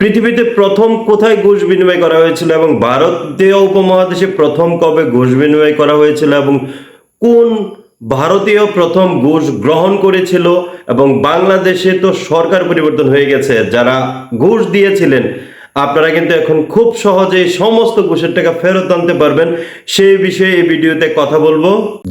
পৃথিবীতে প্রথম কোথায় ঘুষ বিনিময় করা হয়েছিল এবং ভারতীয় উপমহাদেশে প্রথম কবে ঘুষ বিনিময় করা হয়েছিল এবং কোন ভারতীয় প্রথম ঘুষ গ্রহণ করেছিল এবং বাংলাদেশে তো সরকার পরিবর্তন হয়ে গেছে, যারা ঘুষ দিয়েছিলেন, আপনারা কিন্তু এখন খুব সহজেই সমস্ত ঘুষের টাকা ফেরত আনতে পারবেন। সেই বিষয়ে এই ভিডিওতে কথা বলব।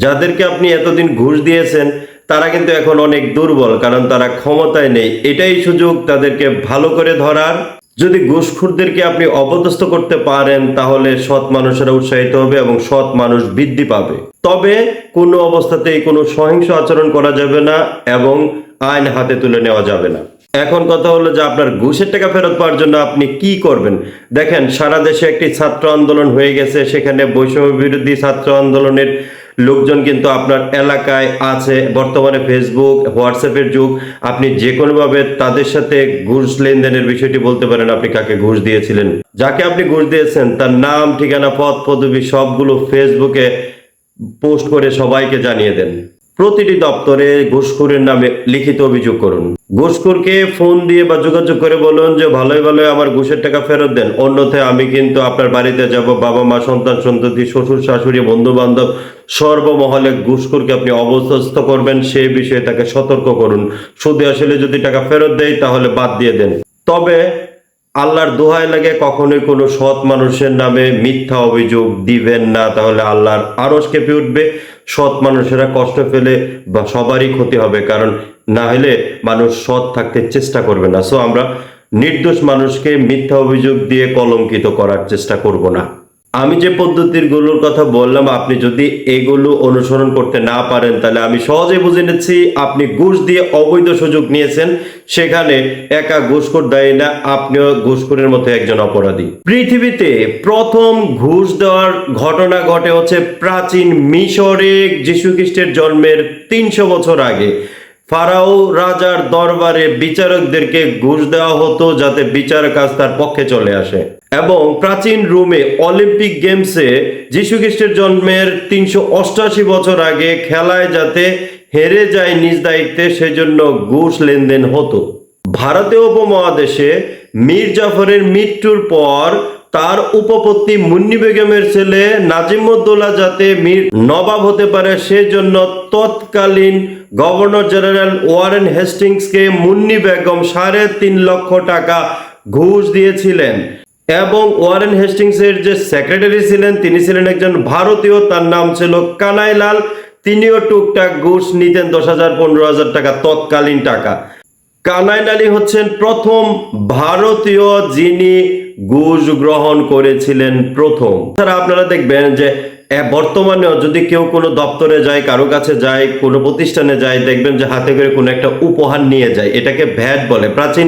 যাদেরকে আপনি এতদিন ঘুষ দিয়েছেন, তারা কিন্তু এখন অনেক দুর্বল, কারণ তারা ক্ষমতায় নেই। এটাই সুযোগ তাদেরকে ভালো করে ধরার। যদি ঘুষখোরদেরকে আপনি অপদস্থ করতে পারেন, তাহলে সৎ মানুষেরা উৎসাহিত হবে এবং সৎ মানুষ বৃদ্ধি পাবে। তবে কোনো অবস্থাতেই কোনো সহিংস আচরণ করা যাবে না এবং আইন হাতে তুলে নেওয়া যাবে না। এখন কথা হলো যে আপনার ঘুষের টাকা ফেরত পাওয়ার জন্য আপনি কি করবেন? দেখেন, সারা দেশে একটি ছাত্র আন্দোলন হয়ে গেছে, সেখানে বৈষম্য বিরোধী ছাত্র আন্দোলনের লোকজন কিন্তু আপনার এলাকায় আছে, বর্তমানে ফেসবুক হোয়াটসঅ্যাপের যুগ। আপনি যে কোনোভাবে তাদের সাথে ঘুষ লেনদেনের বিষয়টি বলতে পারেন, আপনি কাকে ঘুষ দিয়েছিলেন? যাকে আপনি ঘুষ দিয়েছেন, তার নাম, ঠিকানা, পদ, পদবি, সবগুলো ফেসবুকে পোস্ট করে সবাইকে জানিয়ে দেন। প্রতিটি দপ্তরে ঘুষখোরের নামে লিখিত অভিযোগ করুন। ঘুষখোরকে ফোন দিয়ে বা যোগাযোগ করে বলুন যে, ভালোই ভালোই, আমার ঘুষের টাকা ফেরত দেন। অন্যথায় আমি কিন্তু আপনার বাড়িতে যাব, বাবা মা, সন্তান, সন্ততি, শ্বশুর, শাশুড়ি বন্ধু বান্ধব সর্বমহলে ঘুষখোরকে আপনি অবস্থ করবেন সেই বিষয়ে তাকে সতর্ক করুন। সুদে আসলে যদি টাকা ফেরত দেয় তাহলে বাদ দিয়ে দেন। তবে আল্লাহর দোহাই লাগে কখনোই কোনো সৎ মানুষের নামে মিথ্যা অভিযোগ দিবেন না, তাহলে আল্লাহর আরস কেঁপে উঠবে সৎ মানুষেরা কষ্ট পেলে বা সবারই ক্ষতি হবে, কারণ না হলে মানুষ সৎ থাকতে চেষ্টা করবে না। সো আমরা নির্দোষ মানুষকে মিথ্যা অভিযোগ দিয়ে কলঙ্কিত করার চেষ্টা করব না। আমি যে পদ্ধতিরগুলোর কথা বললাম, আপনি যদি এগুলো অনুসরণ করতে না পারেন, তাহলে আমি সহজে বুঝে নিচ্ছি, আপনি ঘুষ দিয়ে অবৈধ সুযোগ নিয়েছেন, সেখানে একা ঘুষখোর দেয় না, আপনিও ঘুষখোরের মতো একজন অপরাধী। পৃথিবীতে প্রথম ঘুষ দেওয়ার ঘটনা ঘটে হচ্ছে প্রাচীন মিশরে যীশু খ্রিস্টের জন্মের তিনশো বছর আগে। ফারাও রাজার দরবারে বিচারকদেরকে ঘুষ দেওয়া হতো যাতে বিচার কাজ তার পক্ষে চলে আসে। এবং প্রাচীন রোমে অলিম্পিক গেমসে খ্রিস্টের জন্মের তিনশো অষ্টাশি বছর আগে খেলায় যাতে হেরে যায় নিজ দায়িত্বে সেজন্য ঘুষ লেনদেন হতো। ভারতীয় উপমহাদেশে মীর জাফরের মৃত্যুর পর তার উপপত্নী মুন্নি বেগমের ছেলে নাজিমুদ্দৌলা যাতে মীর নবাব হতে পারে সেজন্য তৎকালীন গভর্নর জেনারেল ওয়ারেন হেস্টিংসকে মুন্নি বেগম সাড়ে তিন লক্ষ টাকা ঘুষ দিয়েছিলেন। এবং ওয়ারেন হেস্টিংসের যে সেক্রেটারি ছিলেন, তিনি ছিলেন একজন ভারতীয়, তার নাম ছিল কানাইলাল। তিনিও টুকটাক ঘুষ নিতেন দশ হাজার, পনেরো হাজার টাকা, তৎকালীন টাকা। কানাইন আলী হচ্ছেন প্রথম ভারতীয় যিনি ঘুষ গ্রহণ করেছিলেন প্রথম। তারা আপনারা দেখবেন যে বর্তমানেও যদি কেউ কোনো দপ্তরে যায়, কারও কাছে যায়, কোনো প্রতিষ্ঠানে যায়, দেখবেন যে হাতে করে কোনো একটা উপহার নিয়ে যায়, এটাকে ভ্যাট বলে। প্রাচীন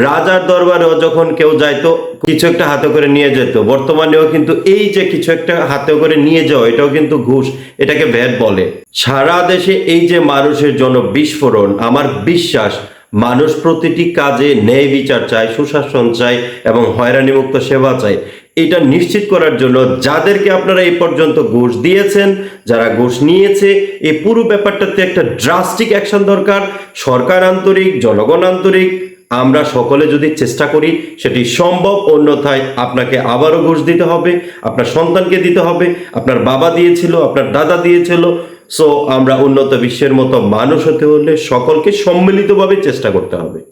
রাজার দরবারেও যখন কেউ যাইতো, কিছু একটা হাতে করে নিয়ে যেত। বর্তমানেও কিন্তু এই যে কিছু একটা হাতে করে নিয়ে যাওয়া, এটাও কিন্তু ঘুষ, এটাকে ভ্যাট বলে। সারা দেশে এই যে মানুষের জন্য বিস্ফোরণ, আমার বিশ্বাস, মানুষ প্রতিটি কাজে ন্যায় বিচার চায়, সুশাসন চায় এবং হয়রানিমুক্ত সেবা চায়। এটা নিশ্চিত করার জন্য যাদেরকে আপনারা এই পর্যন্ত ঘুষ দিয়েছেন, যারা ঘুষ নিয়েছে, এই পুরো ব্যাপারটাতে একটা ড্রাস্টিক অ্যাকশন দরকার। সরকার আন্তরিক, জনগণ আন্তরিক আমরা সকলে যদি চেষ্টা করি, সেটি সম্ভব। অন্যথায় আপনাকে আবারও ঘুষ দিতে হবে, আপনার সন্তানকে দিতে হবে, আপনার বাবা দিয়েছিল, আপনার দাদা দিয়েছিল। সো আমরা উন্নত বিশ্বের মতো মানুষ হতে হলে সকলকে সম্মিলিতভাবে চেষ্টা করতে হবে।